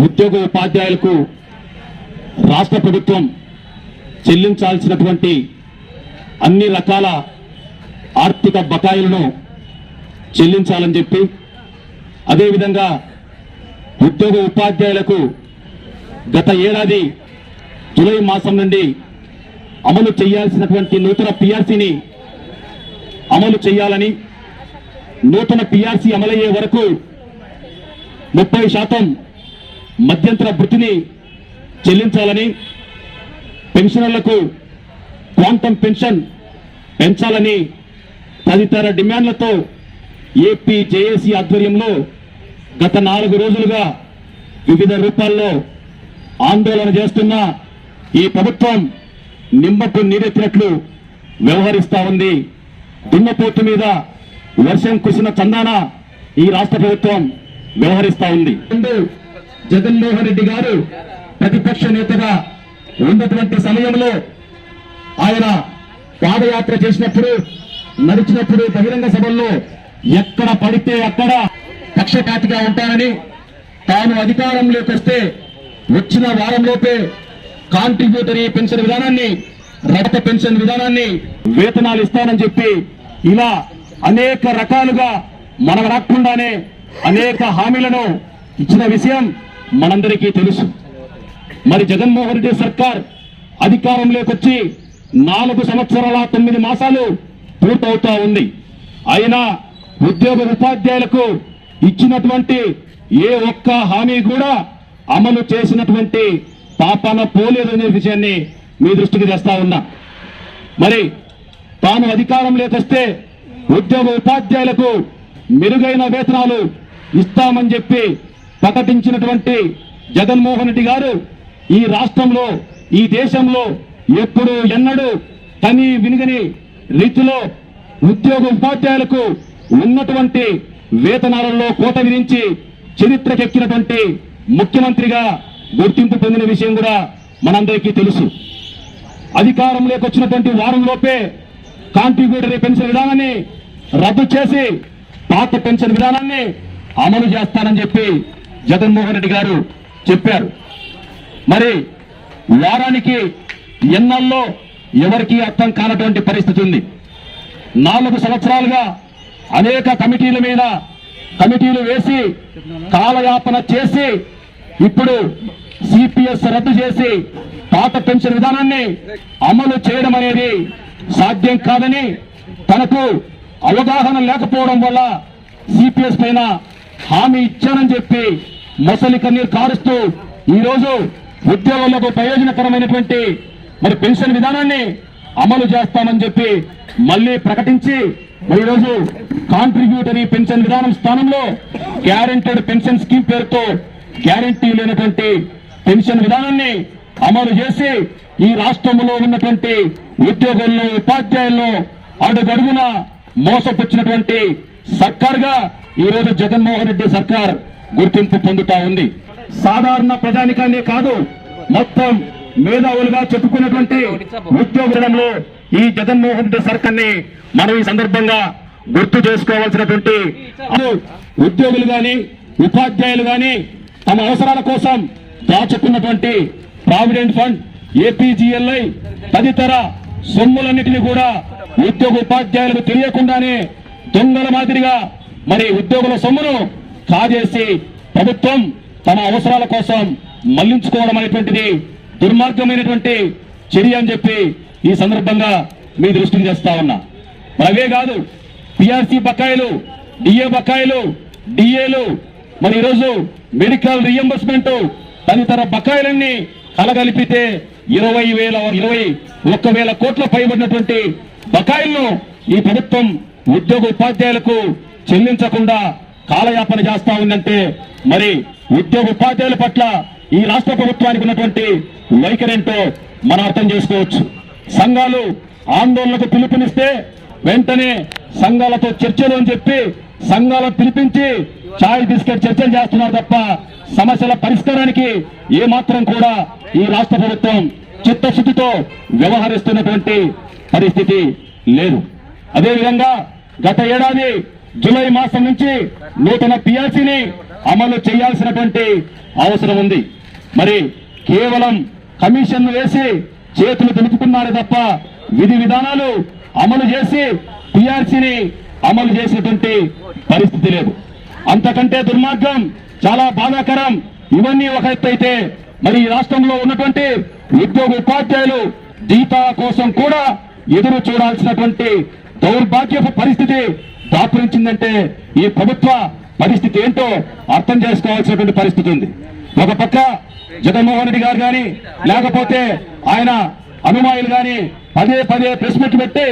ఉద్యోగ ఉపాధ్యాయులకు రాష్ట్ర ప్రభుత్వం చెల్లించాల్సినటువంటి అన్ని రకాల ఆర్థిక బకాయిలను చెల్లించాలని చెప్పి అదేవిధంగా ఉద్యోగ ఉపాధ్యాయులకు గత ఏడాది జూలై మాసం నుండి అమలు చేయాల్సినటువంటి నూతన పిఆర్సీని అమలు చేయాలని నూతన పిఆర్సీ అమలయ్యే వరకు ముప్పై శాతం మధ్యంతర వృత్తిని చెల్లించాలని పెన్షనర్లకు క్వాంటం పెన్షన్ పెంచాలని తదితర డిమాండ్లతో ఏపీ జేఏసీ ఆధ్వర్యంలో గత నాలుగు రోజులుగా వివిధ రూపాల్లో ఆందోళన చేస్తున్న ఈ ప్రభుత్వం నిమ్మకు నీరెత్తినట్లు వ్యవహరిస్తా ఉంది. దున్నపోతు మీద వర్షం కురిసిన చందాన ఈ రాష్ట్ర ప్రభుత్వం వ్యవహరిస్తా ఉంది. జగన్మోహన్ రెడ్డి గారు ప్రతిపక్ష నేతగా ఉన్నటువంటి సమయంలో ఆయన పాదయాత్ర చేసినప్పుడు నడిచినప్పుడు బహిరంగ సభల్లో ఎక్కడ పడితే అక్కడ పక్షపాతిగా ఉంటానని తాను అధికారంలోకి వస్తే వచ్చిన వారంలోపే కాంట్రిబ్యూటరీ పెన్షన్ విధానాన్ని రక్త పెన్షన్ విధానాన్ని వేతనాలు ఇస్తానని చెప్పి ఇలా అనేక రకాలుగా మనం రాకుండానే అనేక హామీలను ఇచ్చిన విషయం మనందరికీ తెలుసు. మరి జగన్మోహన్ రెడ్డి సర్కార్ అధికారంలోకి వచ్చి నాలుగు సంవత్సరాల తొమ్మిది మాసాలు పూర్తవుతా ఉంది. అయినా ఉద్యోగ ఉపాధ్యాయులకు ఇచ్చినటువంటి ఏ ఒక్క హామీ కూడా అమలు చేసినటువంటి పాపన పోలేదనే విషయాన్ని మీ దృష్టికి తెస్తా ఉన్నా. మరి తాను అధికారంలోకి వస్తే ఉద్యోగ ఉపాధ్యాయులకు మెరుగైన వేతనాలు ఇస్తామని చెప్పి ప్రకటించినటువంటి జగన్మోహన్ రెడ్డి గారు ఈ రాష్ట్రంలో ఈ దేశంలో ఎప్పుడు ఎన్నడూ తని వినుగని రీతిలో ఉద్యోగ ఉపాధ్యాయులకు ఉన్నటువంటి వేతనాలలో కోట విధించి చరిత్రకెక్కినటువంటి ముఖ్యమంత్రిగా గుర్తింపు పొందిన విషయం కూడా మనందరికీ తెలుసు. అధికారంలోకి వచ్చినటువంటి వారంలోపే కాంట్రిబ్యూటరీ పెన్షన్ విధానాన్ని రద్దు చేసి పాత పెన్షన్ విధానాన్ని అమలు చేస్తానని చెప్పి జగన్మోహన్ రెడ్డి గారు చెప్పారు. మరి వారానికి ఎన్నల్లో ఎవరికీ అర్థం కానటువంటి పరిస్థితి ఉంది. నాలుగు సంవత్సరాలుగా అనేక కమిటీల మీద కమిటీలు వేసి కాలయాపన చేసి ఇప్పుడు సిపిఎస్ రద్దు చేసి పాత పెన్షన్ విధానాన్ని అమలు చేయడం అనేది సాధ్యం కాదని తనకు అవగాహన లేకపోవడం వల్ల సిపిఎస్ పైన హామీ ఇచ్చానని చెప్పి మొసలి కన్నీరు కారుస్తూ ఈ రోజు ఉద్యోగులకు ప్రయోజనకరమైనటువంటి మరి పెన్షన్ విధానాన్ని అమలు చేస్తామని చెప్పి మళ్ళీ ప్రకటించి ఈరోజు కాంట్రిబ్యూటరీ పెన్షన్ విధానం స్థానంలో గ్యారెంటెడ్ పెన్షన్ స్కీమ్ పేరుతో గ్యారంటీ లేనటువంటి పెన్షన్ విధానాన్ని అమలు చేసి ఈ రాష్ట్రంలో ఉన్నటువంటి ఉద్యోగుల్లో ఉపాధ్యాయుల్లో అడుగడుగున మోసపుచ్చినటువంటి సర్కార్గా ఈ రోజు జగన్మోహన్ రెడ్డి సర్కార్ గుర్తింపు పొందుతా ఉంది. సాధారణ ప్రజానికానే కాదు మొత్తం మేధావులుగా చెప్పుకున్నటువంటి ఉద్యోగంలో ఈ జగన్మోహన్ రెడ్డి సర్కార్ని మనం ఈ సందర్భంగా గుర్తు చేసుకోవాల్సినటువంటి ఉద్యోగులు గాని ఉపాధ్యాయులు గాని తమ అవసరాల కోసం దాచుకున్నటువంటి ప్రావిడెంట్ ఫండ్ ఏపీజీఎల్ఐ తదితర సొమ్ములన్నిటిని కూడా ఉద్యోగ ఉపాధ్యాయులకు తెలియకుండానే దొంగల మాదిరిగా మరి ఉద్యోగుల సొమ్మును కాజేసి ప్రభుత్వం తమ అవసరాల కోసం మళ్ళించుకోవడం అనేటువంటిది దుర్మార్గమైనటువంటి చర్య అని చెప్పి ఈ సందర్భంగా మీ దృష్టిని తెస్తా ఉన్నా. మరి అవే కాదు పిఆర్సీ బకాయిలు డిఏ బకాయిలు డిఏలు మరి ఈరోజు మెడికల్ రియంబర్స్మెంట్ తదితర బకాయిలన్నీ కలగలిపితే ఇరవై వేల ఇరవై ఒక్క వేల కోట్ల పైబడినటువంటి బకాయిలను ఈ ప్రభుత్వం ఉద్యోగ ఉపాధ్యాయులకు చెల్లించకుండా కాలయాపన చేస్తా ఉందంటే మరి ఉద్యోగ ఉపాధ్యాయుల పట్ల ఈ రాష్ట్ర ప్రభుత్వానికి ఉన్నటువంటి వైఖరేంటో మనం అర్థం చేసుకోవచ్చు. సంఘాలు ఆందోళనకు పిలుపునిస్తే వెంటనే సంఘాలతో చర్చలు అని చెప్పి సంఘాలను పిలిపించి ఛాయ్ బిస్కెట్ చర్చలు చేస్తున్నారు తప్ప సమస్యల పరిష్కారానికి ఏమాత్రం కూడా ఈ రాష్ట్ర ప్రభుత్వం చిత్తశుద్ధితో వ్యవహరిస్తున్నటువంటి పరిస్థితి లేదు. అదేవిధంగా గత ఏడాది జూలై మాసం నుంచి నూతన పిఆర్సీని అమలు చేయాల్సినటువంటి అవసరం ఉంది. మరి కేవలం కమిషన్ వేసి చేతులు దులుపుకున్నారే తప్ప విధి విధానాలు అమలు చేసి పిఆర్సీని అమలు చేసినటువంటి పరిస్థితి లేదు. అంతకంటే దుర్మార్గం చాలా బాధాకరం ఇవన్నీ ఒక ఎత్తు అయితే మరి ఈ రాష్ట్రంలో ఉన్నటువంటి ఉద్యోగ ఉపాధ్యాయులు జీతా కోసం కూడా ఎదురు చూడాల్సినటువంటి దౌర్భాగ్యపు పరిస్థితి దాపురించిందంటే ఈ ప్రభుత్వ పరిస్థితి ఏంటో అర్థం చేసుకోవాల్సినటువంటి పరిస్థితి ఉంది. ఒక పక్క జగన్మోహన్ రెడ్డి గారు కానీ లేకపోతే ఆయన అనుమాయులు కానీ పదే పదే ప్రెస్ మీట్ పెట్టి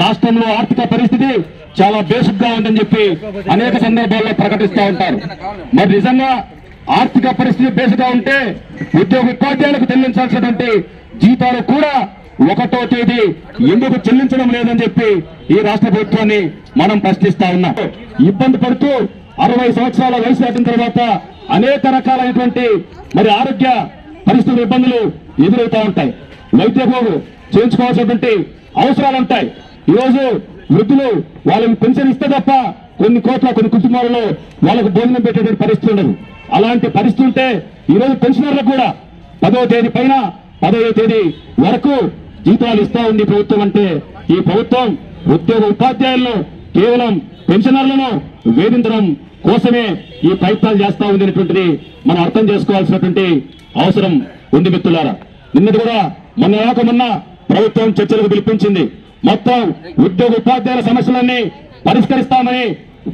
రాష్ట్రంలో ఆర్థిక పరిస్థితి చాలా బేసిక్గా ఉందని చెప్పి అనేక సందర్భాల్లో ప్రకటిస్తూ ఉంటారు. మరి నిజంగా ఆర్థిక పరిస్థితి బేసిక్గా ఉంటే ఉద్యోగ ఉపాధ్యాయులకు చెల్లించాల్సినటువంటి జీతాలు కూడా ఒకటో తేదీ ఎందుకు చెల్లించడం లేదని చెప్పి ఈ రాష్ట్ర ప్రభుత్వాన్ని మనం ప్రశ్నిస్తా ఉన్నాం. ఇబ్బంది పడుతూ అరవై సంవత్సరాల వయసు దాటిన తర్వాత అనేక రకాలైనటువంటి మరి ఆరోగ్య పరిస్థితుల ఇబ్బందులు ఎదురవుతా ఉంటాయి. వైద్య పోగు చేయించుకోవాల్సినటువంటి అవసరాలు ఉంటాయి. ఈరోజు వృద్ధులు వాళ్ళకి పెన్షన్ ఇస్తే తప్ప కొన్ని కోట్ల కొన్ని కుటుంబాలలో వాళ్ళకు భోజనం పెట్టేటువంటి పరిస్థితి ఉండదు. అలాంటి పరిస్థితి ఉంటే ఈరోజు పెన్షనర్లకు కూడా పదో తేదీ పైన పదవ తేదీ వరకు జీతాలు ఇస్తా ఉంది ప్రభుత్వం అంటే ఈ ప్రభుత్వం ఉద్యోగ ఉపాధ్యాయులను కేవలం పెన్షనర్లను వేధించడం కోసమే ఈ ప్రయత్నాలు చేస్తా ఉంది అనేటువంటిది మనం అర్థం చేసుకోవాల్సినటువంటి అవసరం ఉంది మిత్రులారా. నిన్నటి కూడా మొన్న కాక మొన్న ప్రభుత్వం చర్చలకు పిలిపించింది. మొత్తం ఉద్యోగ ఉపాధ్యాయుల సమస్యలన్నీ పరిష్కరిస్తామని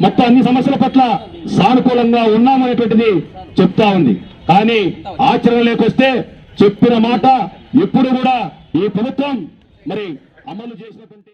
మొత్తం అన్ని సమస్యల పట్ల సానుకూలంగా ఉన్నామనేటువంటిది చెప్తా ఉంది. కానీ ఆచరణ లేకొస్తే చెప్పిన మాట ఎప్పుడు కూడా ఈ ప్రభుత్వం మరి అమలు చేసినటువంటి